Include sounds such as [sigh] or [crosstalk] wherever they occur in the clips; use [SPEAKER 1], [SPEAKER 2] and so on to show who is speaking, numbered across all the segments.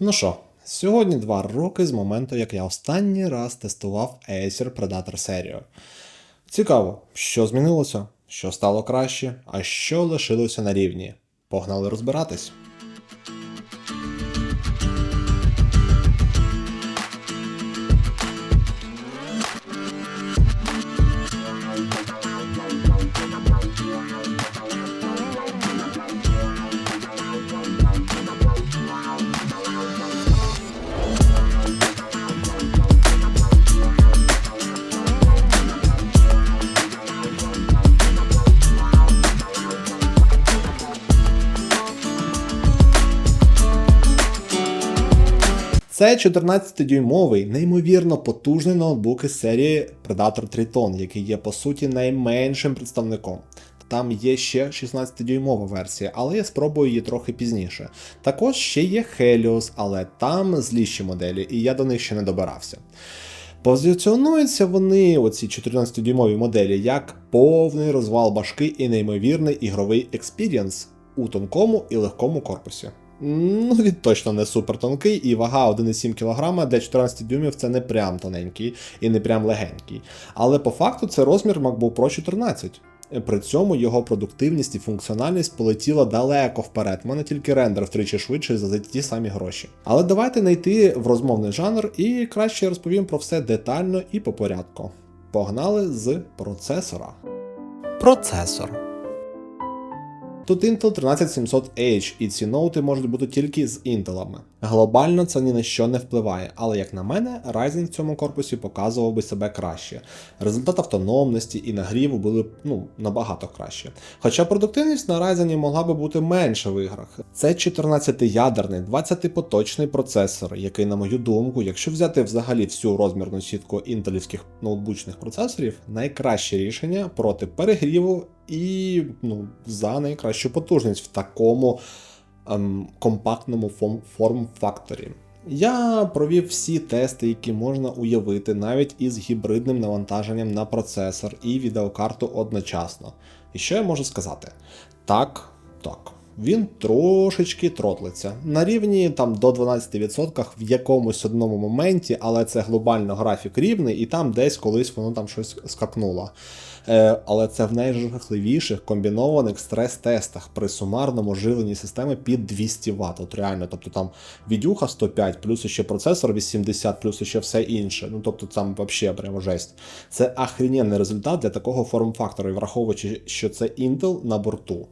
[SPEAKER 1] Ну що, сьогодні два роки з моменту, як я останній раз тестував Acer Predator серію. Цікаво, що змінилося, що стало краще, а що лишилося на рівні. Погнали розбиратись. Це 14-дюймовий, неймовірно потужний ноутбук із серії Predator Triton, який є по суті найменшим представником. Там є ще 16-дюймова версія, але я спробую її трохи пізніше. Також ще є Helios, але там зліші моделі, і я до них ще не добирався. Позиціонуються вони, оці 14-дюймові моделі, як повний розвал башки і неймовірний ігровий експірієнс у тонкому і легкому корпусі. Ну, він точно не супер тонкий, і вага 1,7 кг для 14 дюймів це не прям тоненький і не прям легенький. Але по факту це розмір MacBook Pro 14. При цьому його продуктивність і функціональність полетіла далеко вперед. Мене тільки рендер втричі швидше за ті самі гроші. Але давайте не йти в розмовний жанр і краще розповім про все детально і по порядку. Погнали з процесора. Процесор. Тут Intel 13700H, і ці ноути можуть бути тільки з інтелами. Глобально це ні на що не впливає, але як на мене, Ryzen в цьому корпусі показував би себе краще. Результат автономності і нагріву були ну, набагато краще. Хоча продуктивність на Ryzen могла би бути менша в іграх. Це 14-ядерний, 20-поточний процесор, який, на мою думку, якщо взяти взагалі всю розмірну сітку інтелівських ноутбучних процесорів, найкраще рішення проти перегріву і ну, за найкращу потужність в такому компактному форм-факторі. Я провів всі тести, які можна уявити, навіть із гібридним навантаженням на процесор і відеокарту одночасно. І що я можу сказати? Так, так. Він трошечки тротлиться. На рівні там до 12% в якомусь одному моменті, але це глобально графік рівний, і там десь колись воно там щось скакнуло. Е, але це в найжахливіших комбінованих стрес-тестах при сумарному живленні системи під 200 Вт. От реально, тобто там відюха 105, плюс ще процесор 80, плюс ще все інше. Ну тобто там взагалі прямо жесть. Це ахрененний результат для такого форм-фактору, враховуючи, що це Intel на борту.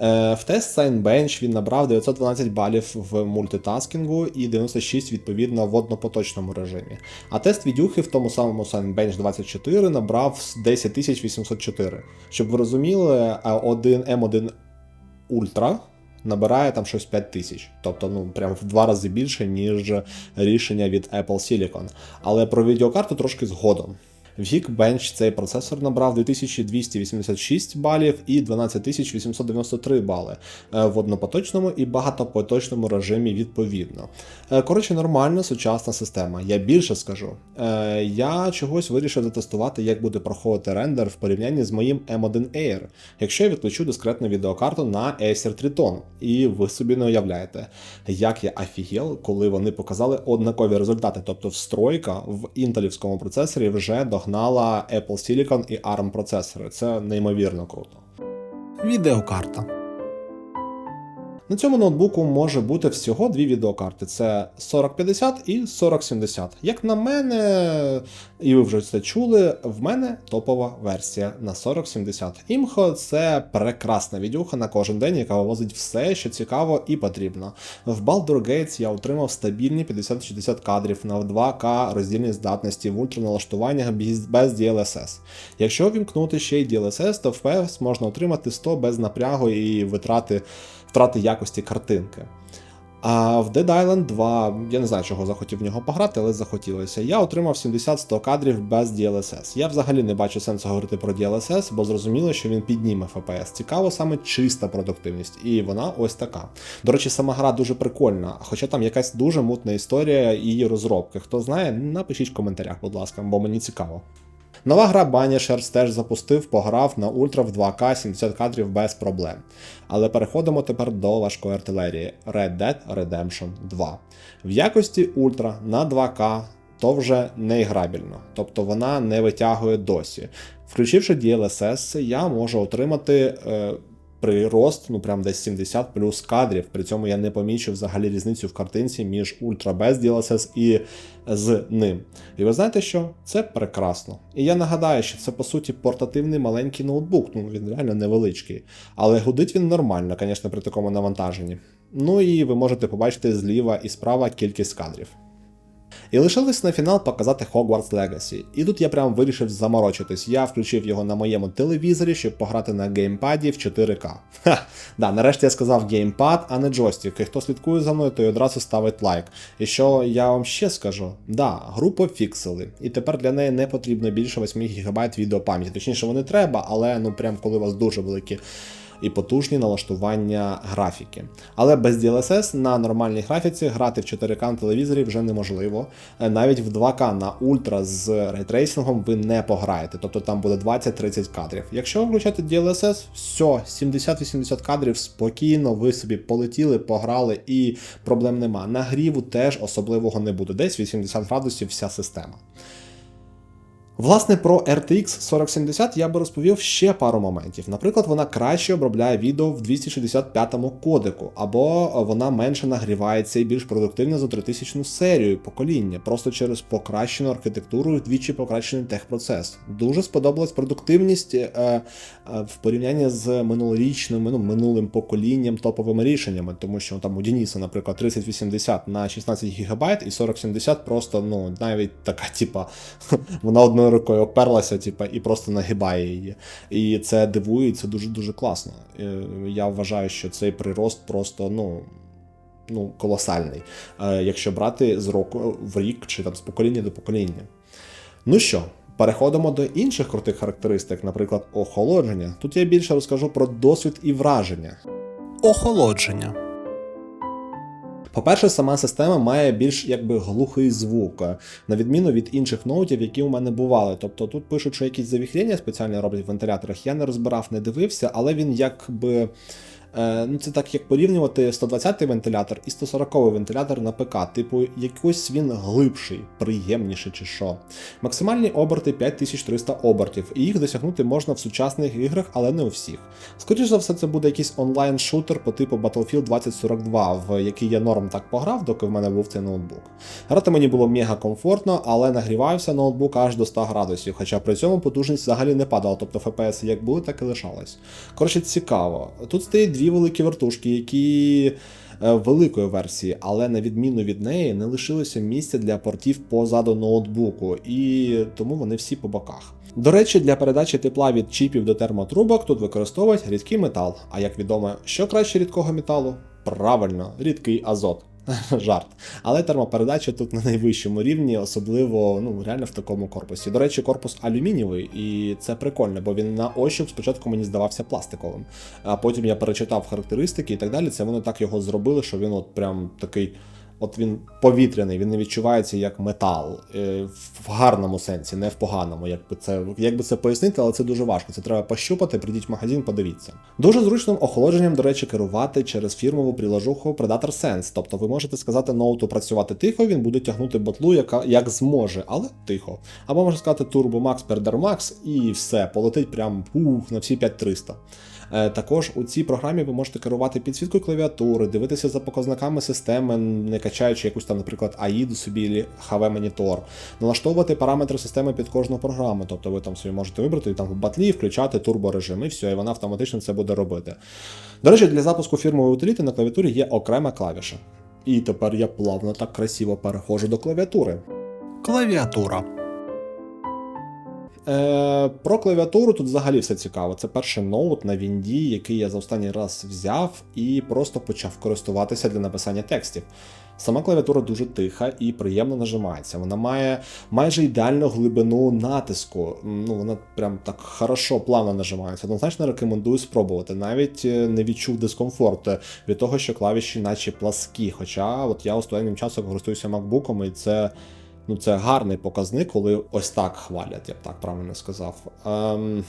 [SPEAKER 1] Е, в тест Signbench він набрав 912 балів в мультитаскінгу і 96 відповідно в однопоточному режимі. А тест відюхи в тому самому Signbench 24 набрав 10804. Щоб ви розуміли, один M1 Ultra набирає там щось 5000, тобто ну прям в два рази більше, ніж рішення від Apple Silicon. Але про відеокарту трошки згодом. В Geekbench цей процесор набрав 2286 балів і 12893 бали е, в однопоточному і багатопоточному режимі відповідно. Е, коротше, нормальна сучасна система. Я більше скажу. Е, я чогось вирішив затестувати, як буде проходити рендер в порівнянні з моїм M1 Air, якщо я відключу дискретну відеокарту на Acer Triton. І ви собі не уявляєте, як я офігел, коли вони показали однакові результати. Тобто встройка в інтелівському процесорі вже до догнала Apple Silicon і ARM процесори. Це неймовірно круто. Відеокарта. На цьому ноутбуку може бути всього дві відеокарти: це 4050 і 4070. Як на мене, і ви вже це чули, в мене топова версія на 4070. Імхо це прекрасна відюха на кожен день, яка вивозить все, що цікаво і потрібно. В Baldur Gates я отримав стабільні 50-60 кадрів на 2К роздільній здатності в ультраналаштуваннях без DLSS. Якщо вімкнути ще й DLSS, то FPS можна отримати 100 без напрягу і витрати втрати якості картинки. А в Dead Island 2, я не знаю, чого захотів в нього пограти, але захотілося. Я отримав 70-100 кадрів без DLSS. Я взагалі не бачу сенсу говорити про DLSS, бо зрозуміло, що він підніме FPS. Цікаво саме чиста продуктивність, і вона ось така. До речі, сама гра дуже прикольна, хоча там якась дуже мутна історія її розробки. Хто знає, напишіть в коментарях, будь ласка, бо мені цікаво. Нова гра Banishers теж запустив, пограв на ультра в 2К 70 кадрів без проблем. Але переходимо тепер до важкої артилерії Red Dead Redemption 2. В якості ультра на 2К то вже неіграбельно, тобто вона не витягує досі. Включивши DLSS, я можу отримати. Е, Прирост, ну прям десь 70 плюс кадрів. При цьому я не помічу взагалі різницю в картинці між ультра без DLSS і з ним. І ви знаєте що? Це прекрасно. І я нагадаю, що це по суті портативний маленький ноутбук, ну він реально невеличкий. Але гудить він нормально, звісно, при такому навантаженні. Ну і ви можете побачити зліва і справа кількість кадрів. І лишилось на фінал показати Hogwarts Legacy. І тут я прям вирішив заморочитись. Я включив його на моєму телевізорі, щоб пограти на геймпаді в 4К. Ха, да, нарешті я сказав геймпад, а не джойстик. І хто слідкує за мною, той одразу ставить лайк. І що я вам ще скажу? Да, гру пофіксили. І тепер для неї не потрібно більше 8 ГБ відеопам'яті. Точніше, вони треба, але ну прям коли у вас дуже великі і потужні налаштування графіки. Але без DLSS на нормальній графіці грати в 4К на телевізорі вже неможливо. Е, Навіть в 2К на ультра з рейтрейсингом ви не пограєте, тобто там буде 20-30 кадрів. Якщо ви включаєте DLSS, все, 70-80 кадрів спокійно, ви собі полетіли, пограли і проблем нема. Нагріву теж особливого не буде. Десь 80 градусів вся система. Власне, про RTX 4070 я би розповів ще пару моментів. Наприклад, вона краще обробляє відео в 265 кодеку, або вона менше нагрівається і більш продуктивна за 3000 серію покоління, просто через покращену архітектуру і вдвічі покращений техпроцес. Дуже сподобалась продуктивність е, е, в порівнянні з минулорічним ну, минулим поколінням топовими рішеннями, тому що там у Дениса, наприклад, 3080 на 16 ГБ і 4070 просто ну навіть така, типа, [laughs] вона одною рукою оперлася, типа, і просто нагибає її. І це дивує, і це дуже дуже класно. Е, Я вважаю, що цей прирост просто ну. Ну, колосальний, е, якщо брати з року в рік чи там з покоління до покоління. Ну що, переходимо до інших крутих характеристик, наприклад, охолодження. Тут я більше розкажу про досвід і враження.
[SPEAKER 2] Охолодження.
[SPEAKER 1] По-перше, сама система має більш якби глухий звук, е, на відміну від інших ноутів, які у мене бували. Тобто тут пишуть, що якісь завіхрення спеціально роблять в вентиляторах. Я не розбирав, не дивився, але він якби. Е, ну, це так як порівнювати 120-й вентилятор і 140-й вентилятор на ПК. Типу, якось він глибший, приємніший чи що. Максимальні оберти 5300 обертів, і їх досягнути можна в сучасних іграх, але не у всіх. Скоріше за все, це буде якийсь онлайн-шутер по типу Battlefield 2042, в який я норм так пограв, доки в мене був цей ноутбук. Грати мені було мега комфортно, але нагрівався ноутбук аж до 100 градусів, хоча при цьому потужність взагалі не падала, тобто FPS як були, так і лишалось. Коротше, цікаво. Тут стоїть дві великі вертушки, які е, великої версії, але на відміну від неї не лишилося місця для портів позаду ноутбуку, і тому вони всі по боках. До речі, для передачі тепла від чіпів до термотрубок тут використовують рідкий метал. А як відомо, що краще рідкого металу? Правильно, рідкий азот. [laughs] Жарт. Але термопередача тут на найвищому рівні, особливо ну реально в такому корпусі. До речі, корпус алюмінієвий, і це прикольно, бо він на ощуп спочатку мені здавався пластиковим. А потім я перечитав характеристики і так далі. Це вони так його зробили, що він от прям такий. От він повітряний, він не відчувається як метал е, в гарному сенсі, не в поганому. Як би це як це пояснити, але це дуже важко. Це треба пощупати, прийдіть в магазин, подивіться. Дуже зручним охолодженням, до речі, керувати через фірмову приложуху Predator Sense. Тобто ви можете сказати ноуту працювати тихо, він буде тягнути батлу, яка як зможе, але тихо. Або можна сказати Turbo Max, Perder Max і все, полетить прям ух, на всі 5300. Е, Також у цій програмі ви можете керувати підсвіткою клавіатури, дивитися за показниками системи, не качаючи якусь там, наприклад, AID собі HV монітор, налаштовувати параметри системи під кожну програму. Тобто ви там собі можете вибрати там в батлі, включати турборежим, і все, і вона автоматично це буде робити. До речі, для запуску фірмової утиліти на клавіатурі є окрема клавіша. І тепер я плавно так красиво переходжу до клавіатури.
[SPEAKER 2] Клавіатура.
[SPEAKER 1] Е, Про клавіатуру тут взагалі все цікаво. Це перший ноут на Вінді, який я за останній раз взяв і просто почав користуватися для написання текстів. Сама клавіатура дуже тиха і приємно нажимається. Вона має майже ідеальну глибину натиску. Ну, вона прям так хорошо, плавно нажимається. Однозначно рекомендую спробувати. Навіть е, не відчув дискомфорту від того, що клавіші наче пласкі. Хоча от я останнім часом користуюся MacBook, і це Ну, це гарний показник, коли ось так хвалять, я б так правильно сказав. Ем...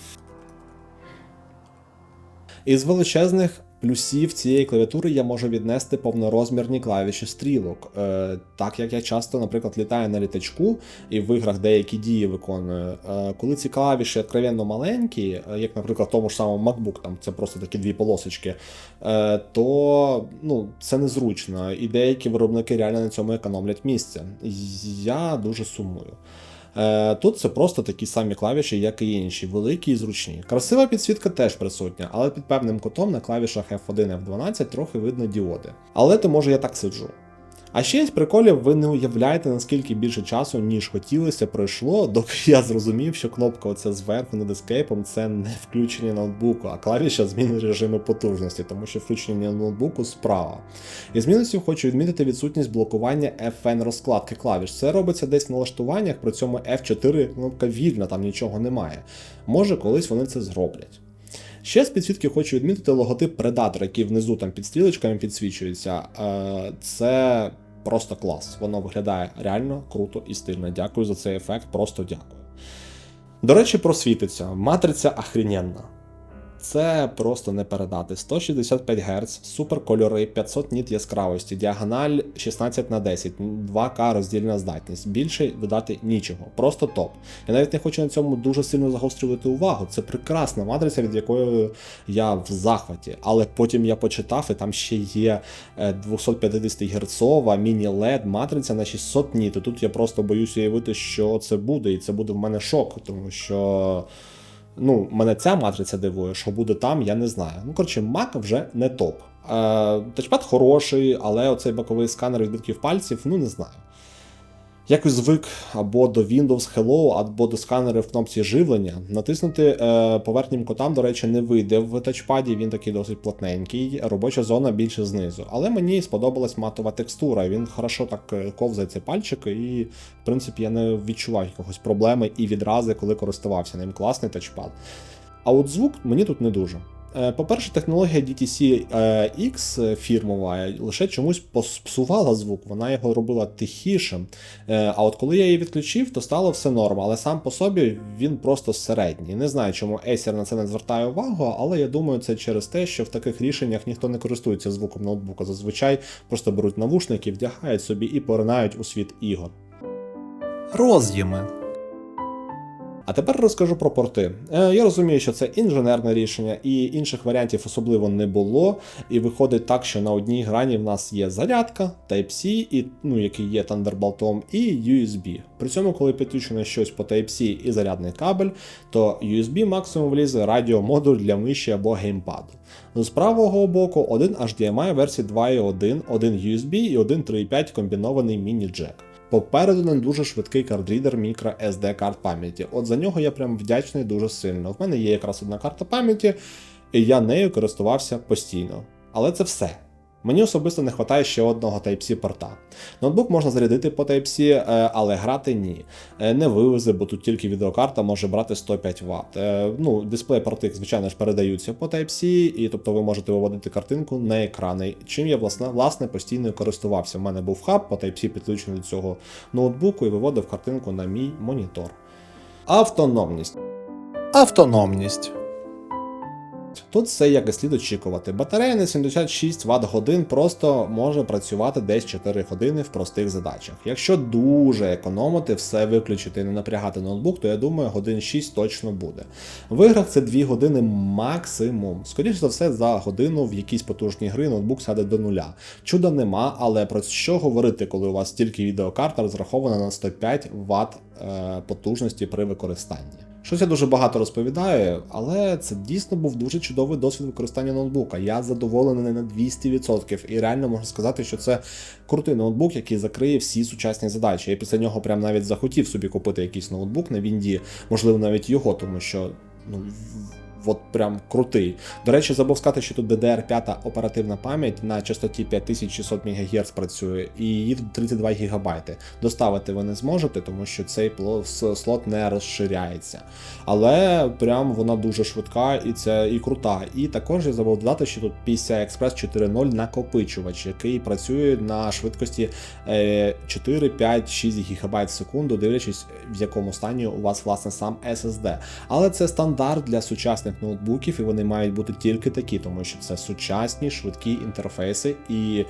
[SPEAKER 1] Із величезних плюсів цієї клавіатури я можу віднести повнорозмірні клавіші стрілок. Е, так як я часто, наприклад, літаю на літачку і в іграх деякі дії виконую. Е, коли ці клавіші откровенно маленькі, е, як, наприклад, в тому ж самому MacBook, там це просто такі дві полосочки, е, то ну, це незручно. І деякі виробники реально на цьому економлять місце. Я дуже сумую. Е, Тут це просто такі самі клавіші, як і інші, великі і зручні. Красива підсвітка теж присутня, але під певним кутом на клавішах F1 F12 трохи видно діоди. Але то може я так сиджу. А ще із приколів, ви не уявляєте, наскільки більше часу, ніж хотілося, пройшло, доки [laughs] я зрозумів, що кнопка оця зверху над ескейпом це не включення ноутбуку, а клавіша зміни режиму потужності, тому що включення ноутбуку справа. Із мінусів хочу відмітити відсутність блокування FN розкладки клавіш. Це робиться десь в налаштуваннях, при цьому F4 кнопка вільна, там нічого немає. Може, колись вони це зроблять. Ще з підсвітки хочу відмітити логотип Predator, який внизу там під стрілочками підсвічується. Е, Це просто клас. Воно виглядає реально круто і стильно. Дякую за цей ефект, просто дякую. До речі, просвітиться. Матриця охрененна. Це просто не передати. 165 Гц, супер кольори, 500 ніт яскравості, діагональ 16 на 10, 2К роздільна здатність. Більше додати нічого. Просто топ. Я навіть не хочу на цьому дуже сильно загострювати увагу. Це прекрасна матриця, від якої я в захваті. Але потім я почитав, і там ще є е, 250 герцова міні-LED матриця на 600 ніт. І тут я просто боюсь уявити, що це буде, і це буде в мене шок, тому що. Ну, мене ця матриця дивує, що буде там, я не знаю. Ну, коротше, Mac вже не топ. Е, тачпад хороший, але оцей боковий сканер відбитків пальців, ну не знаю. Якось звик або до Windows Hello, або до сканера в кнопці живлення. Натиснути е, поверхнім котам, до речі, не вийде в тачпаді, він такий досить плотненький, робоча зона більше знизу. Але мені сподобалась матова текстура, він хорошо так е, ковзає ці пальчики, і в принципі я не відчуваю якогось проблеми і відрази, коли користувався ним. Класний тачпад. А от звук мені тут не дуже. Е, По-перше, технологія DTC е, фірмова лише чомусь псувала звук, вона його робила тихішим. Е, А от коли я її відключив, то стало все норм, але сам по собі він просто середній. Не знаю, чому Acer на це не звертає увагу, але я думаю, це через те, що в таких рішеннях ніхто не користується звуком ноутбука. Зазвичай просто беруть навушники, вдягають собі і поринають у світ ігор.
[SPEAKER 2] Роз'єми.
[SPEAKER 1] А тепер розкажу про порти. Е, Я розумію, що це інженерне рішення, і інших варіантів особливо не було. І виходить так, що на одній грані в нас є зарядка, Type-C, і, ну, який є Thunderbolt, і USB. При цьому, коли підключено щось по Type-C і зарядний кабель, то USB максимум влізе радіомодуль для миші або геймпаду. З правого боку один HDMI версії 2.1, один USB і один 3.5 комбінований міні-джек. Попереду не дуже швидкий кардрідер мікро SD карт пам'яті. От за нього я прям вдячний дуже сильно. В мене є якраз одна карта пам'яті, і я нею користувався постійно. Але це все. Мені особисто не вистачає ще одного Type-C порта. Ноутбук можна зарядити по Type-C, е, але грати ні. Е, Не вивезе, бо тут тільки відеокарта може брати 105 Вт. Е, Ну, дисплей порти, звичайно ж, передаються по Type-C, і тобто ви можете виводити картинку на екрани. Чим я власне, власне постійно користувався. У мене був хаб по Type-C підключений до цього ноутбуку і виводив картинку на мій монітор. Автономність.
[SPEAKER 2] Автономність.
[SPEAKER 1] Тут все як і слід очікувати. Батарея на 76 Вт годин просто може працювати десь 4 години в простих задачах. Якщо дуже економити, все виключити і не напрягати ноутбук, то я думаю, годин 6 точно буде. В іграх це 2 години максимум. Скоріше за все, за годину в якійсь потужній гри ноутбук сяде до нуля. Чуда нема, але про що говорити, коли у вас тільки відеокарта розрахована на 105 Вт е, потужності при використанні. Щось я дуже багато розповідаю, але це дійсно був дуже чудовий досвід використання ноутбука. Я задоволений на 200% і реально можу сказати, що це крутий ноутбук, який закриє всі сучасні задачі. Я після нього прям навіть захотів собі купити якийсь ноутбук на Вінді, можливо, навіть його, тому що ну, от прям крутий. До речі, забув сказати, що тут DDR5 оперативна пам'ять на частоті 5600 МГц працює, і її тут 32 ГБ. Доставити ви не зможете, тому що цей слот не розширяється. Але прям вона дуже швидка і це і крута. І також я забув додати, що тут PCI Express 4.0 накопичувач, який працює на швидкості е, 4, 5, 6 ГБ в секунду, дивлячись, в якому стані у вас власне сам SSD. Але це стандарт для сучасних ноутбуків, і вони мають бути тільки такі, тому що це сучасні швидкі інтерфейси і.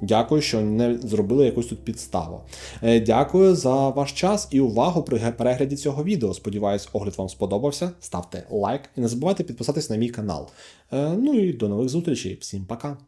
[SPEAKER 1] Дякую, що не зробили якусь тут підставу. Е, Дякую за ваш час і увагу при перегляді цього відео. Сподіваюсь, огляд вам сподобався. Ставте лайк і не забувайте підписатись на мій канал. Е, Ну і до нових зустрічей. Всім пока!